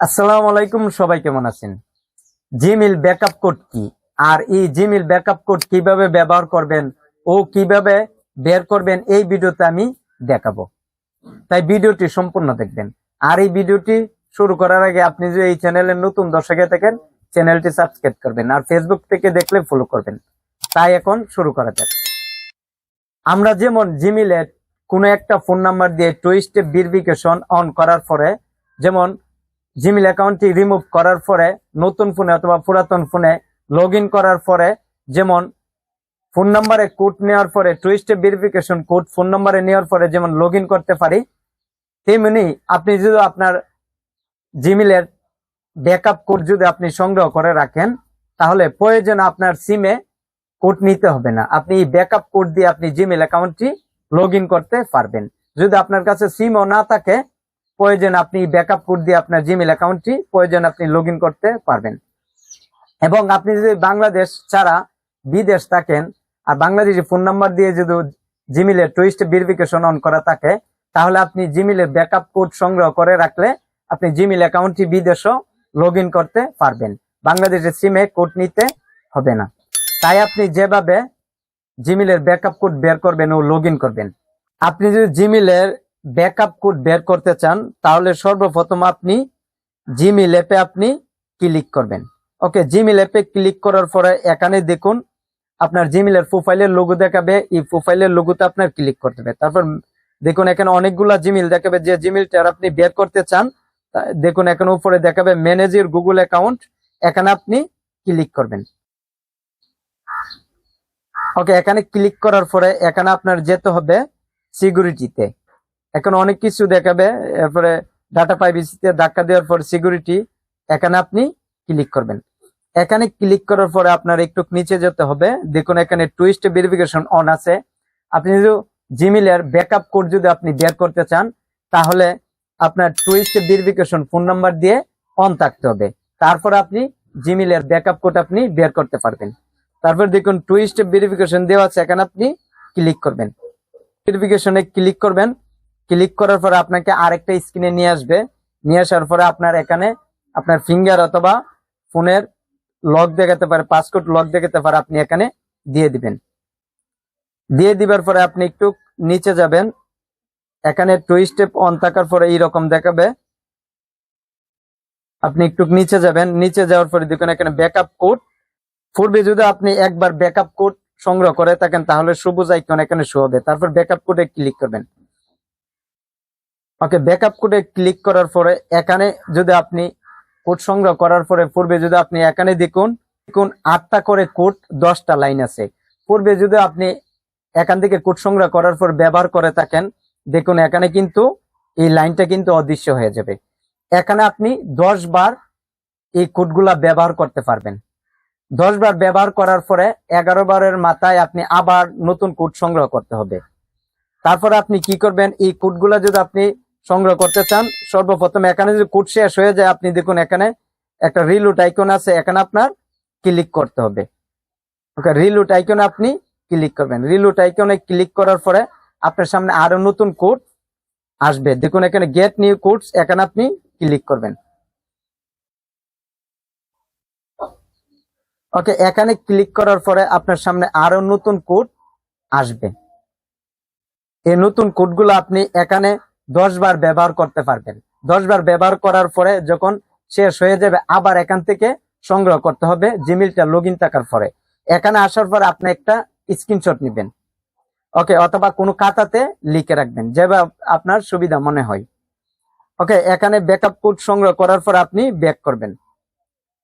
আসসালামু আলাইকুম, সবাই কেমন আছেন? জিমেল ব্যাকআপ কোড কি? আর এই জিমেল ব্যাকআপ কোড কীভাবে ব্যবহার করবেন ও কীভাবে বের করবেন, এই ভিডিওতে আমি দেখাবো। তাই ভিডিওটি সম্পূর্ণ দেখবেন। আর এই ভিডিওটি শুরু করার আগে আপনি যদি এই চ্যানেলের নতুন দর্শকে থাকেন, চ্যানেলটি সাবস্ক্রাইব করবেন আর ফেসবুক থেকে দেখলে ফলো করবেন। তাই এখন শুরু করা যাক। আমরা যেমন জিমেলে কোনো একটা ফোন নাম্বার দিয়ে টু স্টেপ ভেরিফিকেশন অন করার পরে, যেমন জিমেল অ্যাকাউন্টটি রিমুভ করার পরে, নতুন ফোনে অথবা পুরাতন ফোনে লগ করার পরে, যেমন ফোন নাম্বারে কোড নেওয়ার পরে two step verification code phone নাম্বারে নেওয়ার পরে যেমন লগ করতে পারি, তেমনি আপনি যদি আপনার জিমেলের ব্যাকআপ কোড যদি আপনি সংগ্রহ করে রাখেন, তাহলে প্রয়োজন আপনার সিমে কোড নিতে হবে না। আপনি ব্যাকআপ কোড দিয়ে আপনি জিমেল অ্যাকাউন্টটি লগ করতে পারবেন। যদি আপনার কাছে সিমও না থাকে প্রয়োজন আপনি ব্যাকআপ কোড দিয়ে আপনার জিমেল অ্যাকাউন্টটি প্রয়োজন আপনি লগ করতে পারবেন। এবং আপনি যদি বাংলাদেশ ছাড়া বিদেশ থাকেন, আর বাংলাদেশি ফোন নাম্বার দিয়ে যদি জিমেলের টুইস্ট ভেরিফিকেশন অন করা থাকে, তাহলে আপনি জিমেলের ব্যাকআপ কোড সংগ্রহ করে রাখলে আপনি জিমেল অ্যাকাউন্টটি বিদেশও লগ করতে পারবেন। বাংলাদেশের সিমে কোড নিতে হবে না। তাই আপনি যেভাবে জিমেলের ব্যাকআপ কোড বের করবেন ও লগ করবেন। আপনি যদি জিমেলের ব্যাকআপ কোড বের করতে চান, তাহলে সর্বপ্রথম আপনি জিমেল অ্যাপে আপনি ক্লিক করবেন। ওকে জিমেল অ্যাপে ক্লিক করার পরে এখানে দেখুন, আপনার জিমেলের প্রোফাইলের লোগো দেখাবে, এই প্রোফাইলের লোগোতে আপনার ক্লিক করতে হবে। তারপর দেখুন, এখানে অনেকগুলা জিমেল দেখাবে, যে জিমেলটা আপনি বের করতে চান দেখুন, এখানে উপরে দেখাবে ম্যানেজ ইউর গুগল অ্যাকাউন্ট, এখানে আপনি ক্লিক করবেন। ওকে, এখানে ক্লিক করার পরে এখানে আপনার যেতে হবে সিকিউরিটিতে। এখন অনেক কিছু দেখাবে। এরপরে ডাটা প্রাইভেসিতে ধাক্কা দেওয়ার পর সিকিউরিটি এখানে আপনি ক্লিক করবেন। এখানে ক্লিক করার পরে আপনার একটু নিচে যেতে হবে। দেখুন এখানে টুইস্ট ভেরিফিকেশন অন আছে। আপনি যদি জিমেলের ব্যাকআপ কোড যদি আপনি বের করতে চান, তাহলে আপনার two step verification phone number দিয়ে অন থাকতে হবে। তারপর আপনি জিমেলের ব্যাকআপ কোড আপনি বের করতে পারবেন। তারপর দেখুন টুইস্ট ভেরিফিকেশন দেওয়া আছে, এখানে আপনি ক্লিক করবেন। ভেরিফিকেশনে ক্লিক করবেন। ক্লিক করার পরে আপনাকে আরেকটা স্ক্রিনে নিয়ে আসবে। নিয়ে আসার পরে আপনার এখানে আপনার ফিঙ্গার অথবা ফোনের লক দেখাতে পারে পাসওয়ার্ড লক দেখাতে পারে, আপনি এখানে দিয়ে দিবেন। দিয়ে দিবার পরে আপনি একটু নিচে যাবেন। এখানে টু স্টেপ অন থাকার পরে এইরকম দেখাবে। আপনি একটু নিচে যাবেন। নিচে যাওয়ার পরে দেখুন এখানে ব্যাকআপ কোড পূর্বে যদি আপনি একবার ব্যাকআপ কোড সংগ্রহ করে থাকেন, তাহলে সবুজ আইকন এখানে শো হবে। তারপর ব্যাকআপ কোডে ক্লিক করবেন। ওকে ব্যাকআপ কোডে ক্লিক করার পরে এখানে যদি আপনি কোড সংগ্রহ করার পরে পূর্বে যদি আপনি এখানে দেখুন দেখুন আটটা করে কোড, দশটা লাইন আছে। পূর্বে যদি আপনি এখান থেকে কোড সংগ্রহ করার পর ব্যবহার করে থাকেন, দেখুন এখানে কিন্তু এই লাইনটা কিন্তু অদৃশ্য হয়ে যাবে। এখানে আপনি দশ বার এই কোডগুলা ব্যবহার করতে পারবেন। দশ বার ব্যবহার করার পরে এগারো বারের মাথায় আপনি আবার নতুন কোড সংগ্রহ করতে হবে। তারপরে আপনি কি করবেন? এই কোডগুলা যদি আপনি সংগ্রহ করতে চান, সর্বপ্রথম এখানে যদি কোড শেষ হয়ে যায়, আপনি দেখুন এখানে একটা রিলুট আইকন আছে, এখানে আপনার ক্লিক করতে হবে। ওকে রিলুট আইকনে আপনি ক্লিক করবেন। রিলুট আইকনে ক্লিক করার পরে আপনার সামনে আরও নতুন কোড আসবে। দেখুন এখানে গেট নিউ কোডস এখানে আপনি ক্লিক করবেন। ওকে এখানে ক্লিক করার পরে আপনার সামনে আরও নতুন কোড আসবে। এই নতুন কোডগুলো আপনি এখানে দশ বার ব্যবহার করতে পারবেন। দশ বার ব্যবহার করার পরে যখন শেষ হয়ে যাবে, আবার এখান থেকে সংগ্রহ করতে হবে জিমেলটা লগ ইন থাকার পরে। এখানে আসার পর আপনি একটা স্ক্রিনশট নেবেন। ওকে অথবা কোনো খাতাতে লিখে রাখবেন যেভাবে আপনার সুবিধা মনে হয়। ওকে এখানে ব্যাকআপ কোড সংগ্রহ করার পর আপনি ব্যাক করবেন।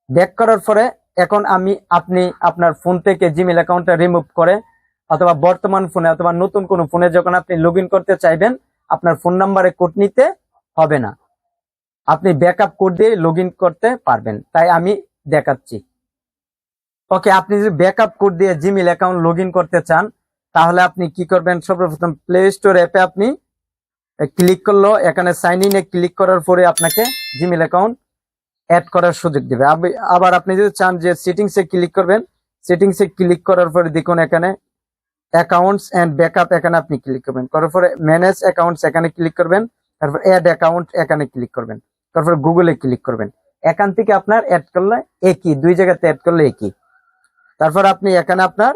ব্যাক করার পরে এখন আমি, আপনি আপনার ফোন থেকে জিমেল অ্যাকাউন্টটা রিমুভ করে, অথবা বর্তমান ফোনে অথবা নতুন কোনো ফোনে যখন আপনি লগ করতে চাইবেন আপনার ফোন নাম্বারে কোড নিতে হবে না। আপনি ব্যাকআপ কোড দিয়ে লগ করতে পারবেন। তাই আমি দেখাচ্ছি। ওকে, আপনি যদি ব্যাকআপ কোড দিয়ে জিমেল অ্যাকাউন্ট লগ করতে চান, তাহলে আপনি কি করবেন? সর্বপ্রথম প্লে স্টোর অ্যাপে আপনি ক্লিক করল। এখানে সাইন ইনে ক্লিক করার পরে আপনাকে জিমেল অ্যাকাউন্ট অ্যাড করার সুযোগ দেবে। আবার আপনি যদি চান যে সেটিংসে ক্লিক করবেন সেটিংসে ক্লিক করার পরে দেখুন এখানে অ্যাকাউন্টস এন্ড ব্যাকআপ এখানে আপনি ক্লিক করবেন। করার পরে ম্যানেজ অ্যাকাউন্টস এখানে ক্লিক করবেন। তারপর অ্যাড অ্যাকাউন্ট এখানে ক্লিক করবেন। তারপর গুগলে ক্লিক করবেন। এখান থেকে আপনার অ্যাড করলে একই, দুই জায়গাতে অ্যাড করলে একই। তারপর আপনি এখানে আপনার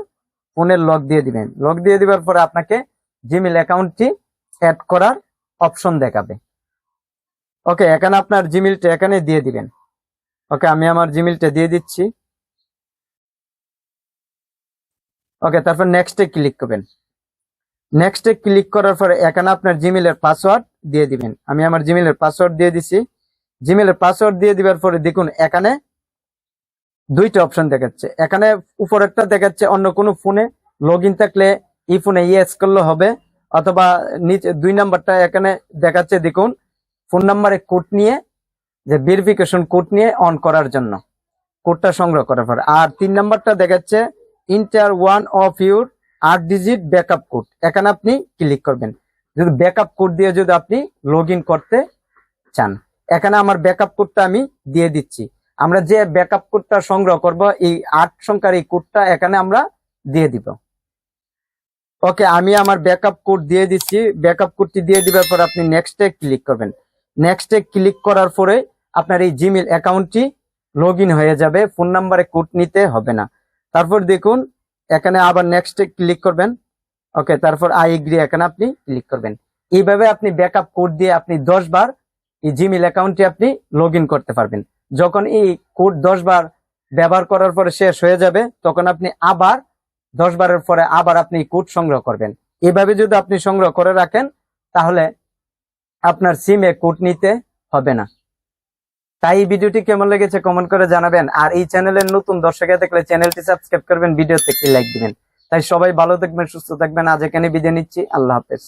ফোনের লক দিয়ে দিবেন। লক দিয়ে দিবার পরে আপনাকে জিমেল অ্যাকাউন্টটি অ্যাড করার অপশন দেখাবে। ওকে এখানে আপনার জিমেলটা এখানে দিয়ে দিবেন। ওকে আমি আমার জিমেলটা দিয়ে দিচ্ছি। ওকে তারপর নেক্সটে ক্লিক করবেন। নেক্সটে ক্লিক করার পরে এখানে আপনার জিমেলের পাসওয়ার্ড দিয়ে দিবেন। আমি আমার জিমেলের পাসওয়ার্ড দিয়ে দিছি। জিমেলের পাসওয়ার্ড দিয়ে দিবার পরে দেখুন, এখানে দুইটা অপশন দেখাচ্ছে। এখানে উপরেরটা দেখাচ্ছে, অন্য কোনো ফোনে লগ ইন থাকলে এই ফোনে ইয়েস করলে হবে। অথবা নিচে, দুই নাম্বারটা এখানে দেখাচ্ছে, দেখুন ফোন নাম্বারে কোড নিয়ে, যে ভেরিফিকেশন কোড নিয়ে অন করার জন্য। কোডটা সংগ্রহ করার পর। আর তিন নাম্বারটা দেখাচ্ছে ইন্টার ওয়ান অফ ইউর আট ডিজিট ব্যাকআপ কোড এখানে আপনি ক্লিক করবেন। যদি ব্যাকআপ কোড দিয়ে যদি আপনি লগ করতে চান। এখানে আমার ব্যাকআপ কোডটা আমি দিয়ে দিচ্ছি। আমরা যে ব্যাকআপ কোডটা সংগ্রহ করব, এই আট সংখ্যার এই কোডটা এখানে আমরা দিয়ে দিব। ওকে, আমি আমার ব্যাকআপ কোড দিয়ে দিচ্ছি। ব্যাকআপ কোডটি দিয়ে দিবার পর আপনি নেক্সটে ক্লিক করবেন। নেক্সটে ক্লিক করার পরে আপনার এই জিমেল অ্যাকাউন্টটি লগ হয়ে যাবে। ফোন নাম্বারে কোড নিতে হবে না। তারপর দেখুন, এখানে আবার নেক্সটে ক্লিক করবেন। ওকে তারপর আই এগ্রি এখানে আপনি ক্লিক করবেন। এইভাবে আপনি ব্যাকআপ কোড দিয়ে আপনি দশ বার এই জিমেল অ্যাকাউন্টটি আপনি লগ করতে পারবেন। যখন এই কোড দশ বার ব্যবহার করার পরে শেষ হয়ে যাবে, তখন আপনি আবার দশ বারের পরে আবার আপনি কোড সংগ্রহ করবেন। এভাবে যদি আপনি সংগ্রহ করে রাখেন, তাহলে আপনার সিমে কোড নিতে হবে না। তাই এই ভিডিওটি কেমন লেগেছে কমেন্ট করে জানাবেন। আর এই চ্যানেলের নতুন দর্শক দেখলে চ্যানেলটি সাবস্ক্রাইব করবেন, ভিডিওতে একটি লাইক দিবেন। তাই সবাই ভালো থাকবেন, সুস্থ থাকবেন। আজ এখানে বিদায় নিচ্ছি। আল্লাহ হাফেজ।